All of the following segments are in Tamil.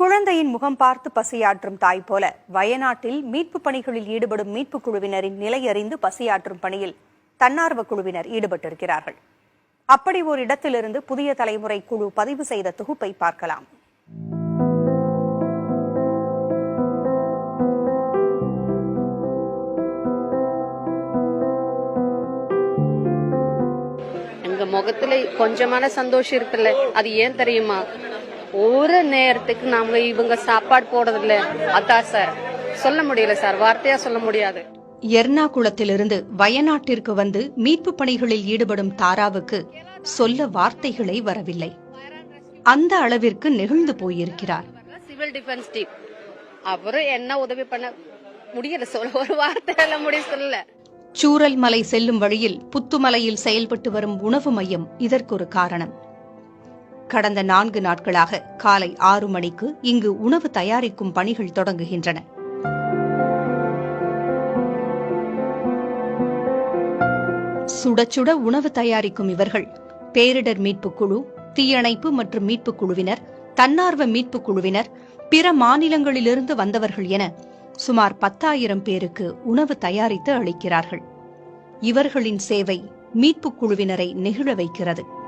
குழந்தையின் முகம் பார்த்து பசியாற்றும் தாய் போல வயநாட்டில் மீட்பு பணிகளில் ஈடுபடும் மீட்பு குழுவினரின் நிலையறிந்து பசியாற்றும் பணியில் தன்னார்வ குழுவினர் ஈடுபட்டிருக்கிறார்கள். அப்படி ஒரு இடத்திலிருந்து புதிய தலைமுறை குழு பதிவு செய்த தொகுப்பை பார்க்கலாம். எங்க முகத்துல கொஞ்சமான சந்தோஷம் இருக்குல்ல? அது ஏன் தெரியுமா? ஒரு நேரத்துக்கு நாம இவங்க சாப்பாடு போடுறதில்ல அதான் சார். சொல்ல முடியல சார் வார்த்தையா சொல்ல முடியாது. எர்ணாகுளத்திலிருந்து வயநாட்டிற்கு வந்து மீட்புப் பணிகளில் ஈடுபடும் தாராவுக்கு சொல்ல வார்த்தைகளே வரவில்லை. அந்த அளவிற்கு நெகிழ்ந்து போயிருக்கிறார். Civil defence team. அவரும் என்ன உதவி பண்ண முடியல சொல்ல ஒரு வார்த்தையால முடிய சொல்லல. சூரல் மலை செல்லும் வழியில் புத்துமலையில் செயல்பட்டு வரும் உணவு மையம் இதற்கொரு காரணம். கடந்த நான்கு நாட்களாக காலை ஆறு மணிக்கு இங்கு உணவு தயாரிக்கும் பணிகள் தொடங்குகின்றன. சுட சுட உணவு தயாரிக்கும் இவர்கள் பேரிடர் மீட்புக் குழு தீயணைப்பு மற்றும் மீட்புக் குழுவினர் தன்னார்வ மீட்புக் குழுவினர் பிற மாநிலங்களிலிருந்து வந்தவர்கள் என சுமார் பத்தாயிரம் பேருக்கு உணவு தயாரித்து அளிக்கிறார்கள். இவர்களின் சேவை மீட்புக் குழுவினரை நெகிழ வைக்கிறது.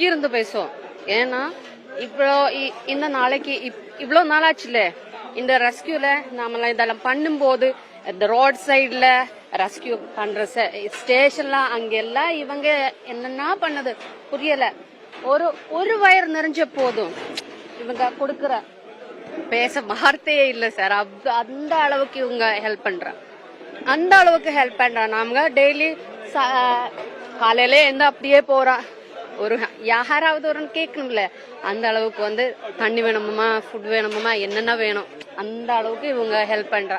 இங்கிருந்து பேசுவோம். ஏன்னா இப்போ இ- இந்த நாளைக்கு இப்- நாளாச்சுல இந்த ரெஸ்கியூல நாமெல்லாம் இதெல்லாம் பண்ணும்போது இந்த ரோட் சைடுல ரெஸ்கியூ பண்ற ஸ்டேஷன்லாம் அங்கெல்லாம் இவங்க என்னென்னா பண்ணது? புரியல. ஒரு ஒரு வயர் நிறைஞ்ச போதும் இவங்க கொடுக்கற பேச வார்த்தையே இல்ல சார் அந்த அளவுக்கு இவங்க ஹெல்ப் பண்றாங்க. அந்த அளவுக்கு ஹெல்ப் பண்றாங்க. நாம டெய்லி காலையில எந்த அப்படியே போறோம். ஒரு யாராவது ஒரு கேட்கணும்ல? அந்த அளவுக்கு வந்து தண்ணி வேணுமா ஃபுட் வேணுமா என்னென்ன வேணும்? அந்த அளவுக்கு இவங்க ஹெல்ப் பண்றா.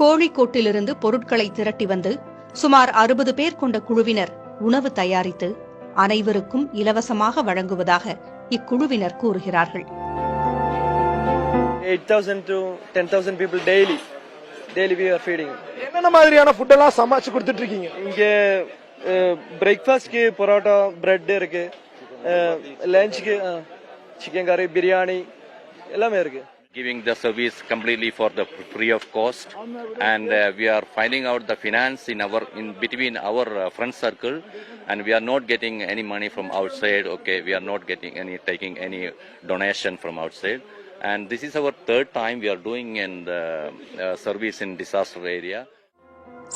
கோழிக்கோட்டிலிருந்து பொருட்களை திரட்டி வந்து சுமார் அறுபது பேர் கொண்ட குழுவினர் உணவு தயாரித்து அனைவருக்கும் இலவசமாக வழங்குவதாக இக்குழுவினர் கூறுகிறார்கள். 8,000 to 10,000 people daily. Daily we are feeding. என்னென்ன மாதிரியான ஃபுட் எல்லாம் சமைச்சு கொடுத்துட்டு இருக்கீங்க? இங்கே பிரேக்ஃபாஸ்ட்க்கு பரோட்டா பிரெட் இருக்கு லஞ்சுக்கு சிக்கன் கறி பிரியாணி எல்லாமே இருக்கு giving the service completely for the free of cost and uh, we are finding out the finance in our in between our uh, friend circle and we are not getting any money from outside okay we are not getting any taking any donation from outside and this is our third time we are doing in the uh, service in disaster area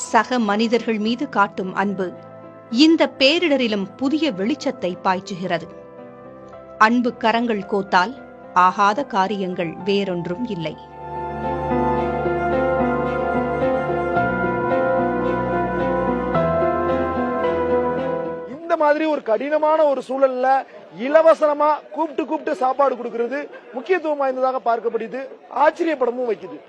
சக மனிதர்கள் மீது காட்டும் அன்பு இந்த பேரிடரிலும் புதிய வெளிச்சத்தை பாய்ச்சுகிறது. அன்பு கரங்கள் கோத்தால் ஆகாத காரியங்கள் வேறொன்றும் இல்லை. இந்த மாதிரி ஒரு கடினமான ஒரு சூழல்ல இலவசமா கூப்பிட்டு கூப்பிட்டு சாப்பாடு கொடுக்கிறது முக்கியத்துவம் வாய்ந்ததாக பார்க்கப்படுது ஆச்சரியப்படமும் வைக்குது.